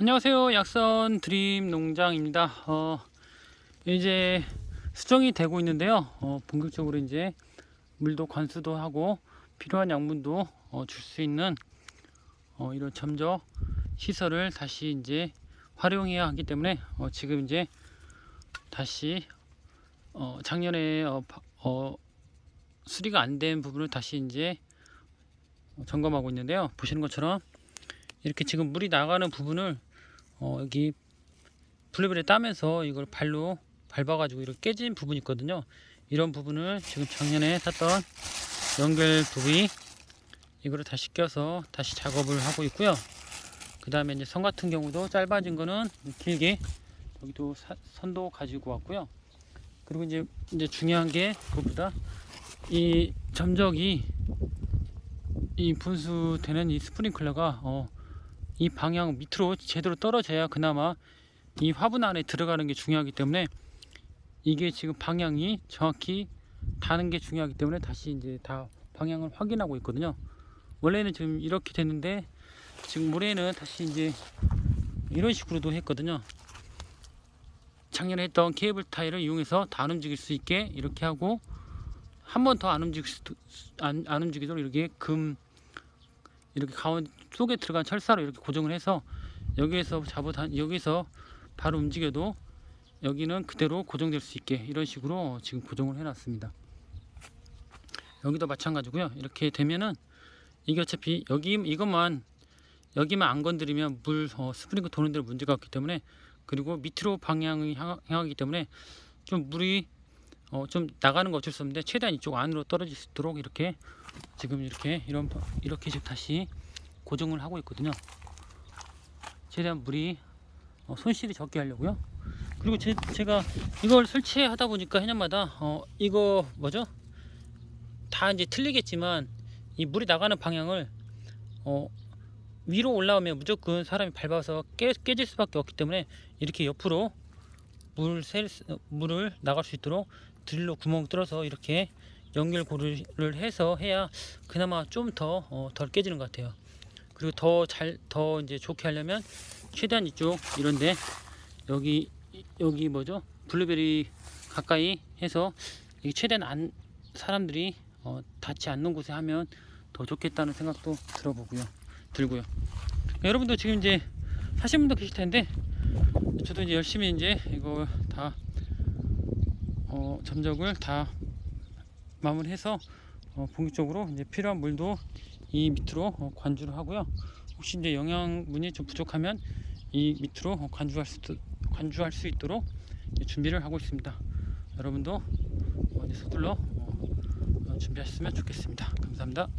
안녕하세요. 약선 드림 농장입니다. 어, 이제 수정이 되고 있는데요. 어, 본격적으로 이제 물도 관수도 하고 필요한 양분도 어, 줄 수 있는 어, 이런 점적 시설을 다시 이제 활용해야 하기 때문에 어, 지금 이제 다시 어, 작년에 어, 파- 어, 수리가 안 된 부분을 다시 이제 점검하고 있는데요. 보시는 것처럼 이렇게 지금 물이 나가는 부분을 어, 여기 블루베리 따면서 이걸 발로 밟아가지고 이렇게 깨진 부분이 있거든요. 이런 부분을 지금 작년에 샀던 연결 부위 이거를 다시 껴서 다시 작업을 하고 있고요. 그 다음에 이제 선 같은 경우도 짧아진 거는 길게 여기도 사- 선도 가지고 왔고요. 그리고 이제 이제 중요한 게 그것보다 이 점적이 이 분수되는 이 스프링클러가 어, 이 방향 밑으로 제대로 떨어져야 그나마 이 화분 안에 들어가는 게 중요하기 때문에 이게 지금 방향이 정확히 닿는 게 중요하기 때문에 다시 이제 다 방향을 확인하고 있거든요. 원래는 지금 이렇게 됐는데 지금 올해는 다시 이제 이런 식으로도 했거든요. 작년에 했던 케이블 타일을 이용해서 다 안 움직일 수 있게 이렇게 하고 한 번 더 안 움직일 수, 안, 안 움직이도록 이렇게 금 이렇게 가운 속에 들어간 철사로 이렇게 고정을 해서 여기에서 잡아 다 여기서 바로 움직여도 여기는 그대로 고정될 수 있게 이런 식으로 지금 고정을 해놨습니다. 여기도 마찬가지고요. 이렇게 되면은 이게 어차피 여기 이것만 여기만 안 건드리면 물 어, 스프링크 도는 데로 문제가 없기 때문에 그리고 밑으로 방향이 향하, 향하기 때문에 좀 물이 어, 좀 나가는 거 어쩔 수 없는데 최대한 이쪽 안으로 떨어질 수 있도록 이렇게 지금 이렇게 이런 이렇게 지금 다시 고정을 하고 있거든요. 최대한 물이 어, 손실이 적게 하려고요. 그리고 제, 제가 이걸 설치하다 보니까 해년마다 어, 이거 뭐죠? 다 이제 틀리겠지만 이 물이 나가는 방향을 어, 위로 올라오면 무조건 사람이 밟아서 깨, 깨질 수밖에 없기 때문에 이렇게 옆으로 물 셀, 수- 물을 나갈 수 있도록 드릴로 구멍 뚫어서 이렇게 연결고리를 해서 해야 그나마 좀더 어, 덜 깨지는 것 같아요. 그리고 더 잘 더 이제 좋게 하려면 최대한 이쪽 이런데 여기 여기 뭐죠? 블루베리 가까이 해서 이 최대한 안 사람들이 어, 닿지 않는 곳에 하면 더 좋겠다는 생각도 들어보고요. 들고요. 여러분도 지금 이제 사신 분도 계실 텐데 저도 이제 열심히 이제 이거 다 어, 점적을 다 마무리해서 어, 본격적으로 이제 필요한 물도 이 밑으로 어, 관주를 하고요. 혹시 이제 영양분이 좀 부족하면 이 밑으로 어, 관주할 수 관주할 수 있도록 준비를 하고 있습니다. 여러분도 서둘러 어, 어, 준비하셨으면 좋겠습니다. 감사합니다.